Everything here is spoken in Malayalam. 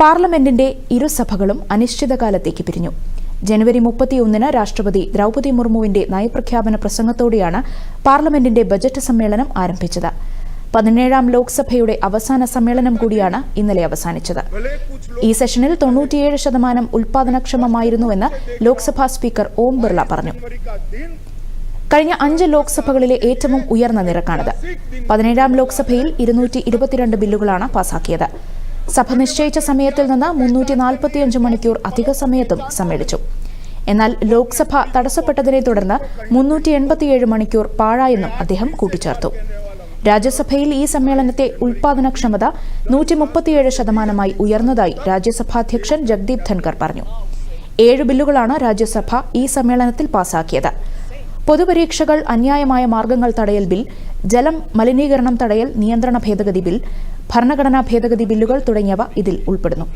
പാർലമെന്റിന്റെ ഇരുസഭകളും അനിശ്ചിതകാലത്തേക്ക് പിരിഞ്ഞു. ജനുവരി മുപ്പത്തിയൊന്നിന് രാഷ്ട്രപതി ദ്രൗപതി മുർമുവിന്റെ നയപ്രഖ്യാപന പ്രസംഗത്തോടെയാണ് പാർലമെന്റിന്റെ ബജറ്റ് സമ്മേളനം ആരംഭിച്ചത്. പതിനേഴാം ലോക്സഭയുടെ അവസാന സമ്മേളനം കൂടിയാണ് ഇന്നലെ അവസാനിച്ചത്. ഈ സെഷനിൽ തൊണ്ണൂറ്റിയേഴ് ശതമാനം ഉൽപാദനക്ഷമമായിരുന്നുവെന്ന് ലോക്സഭാ സ്പീക്കർ ഓം ബിർള പറഞ്ഞു. കഴിഞ്ഞ അഞ്ച് ലോക്സഭകളിലെ ഏറ്റവും ഉയർന്ന നിരക്കാണിത്. പതിനേഴാം ലോക്സഭയിൽ ഇരുന്നൂറ്റി ബില്ലുകളാണ് പാസാക്കിയത്. സഭ നിശ്ചയിച്ച സമയത്തിൽ നിന്ന് മുന്നൂറ്റി നാൽപ്പത്തിയഞ്ച് മണിക്കൂർ അധിക സമയത്തും സമ്മേളിച്ചു. എന്നാൽ ലോക്സഭ തടസ്സപ്പെട്ടതിനെ തുടർന്ന് മുന്നൂറ്റി എൺപത്തിയേഴ് മണിക്കൂർ പാഴായെന്നും അദ്ദേഹം കൂട്ടിച്ചേർത്തു. രാജ്യസഭയിൽ ഈ സമ്മേളനത്തെ ഉൽപാദനക്ഷമത നൂറ്റി മുപ്പത്തിയേഴ് ശതമാനമായി ഉയർന്നതായി രാജ്യസഭാധ്യക്ഷൻ ജഗ്ദീപ് ധൻകർ പറഞ്ഞു. ഏഴ് ബില്ലുകളാണ് രാജ്യസഭ ഈ സമ്മേളനത്തിൽ പാസാക്കിയത്. പൊതുപരീക്ഷകൾ അന്യായമായ മാർഗങ്ങൾ തടയൽ ബിൽ ജലം മലിനീകരണം തടയൽ നിയന്ത്രണ ഭേദഗതി ബിൽ ഭരണഘടനാ ഭേദഗതി ബില്ലുകൾ തുടങ്ങിയവ ഇതിൽ ഉൾപ്പെടുന്നു.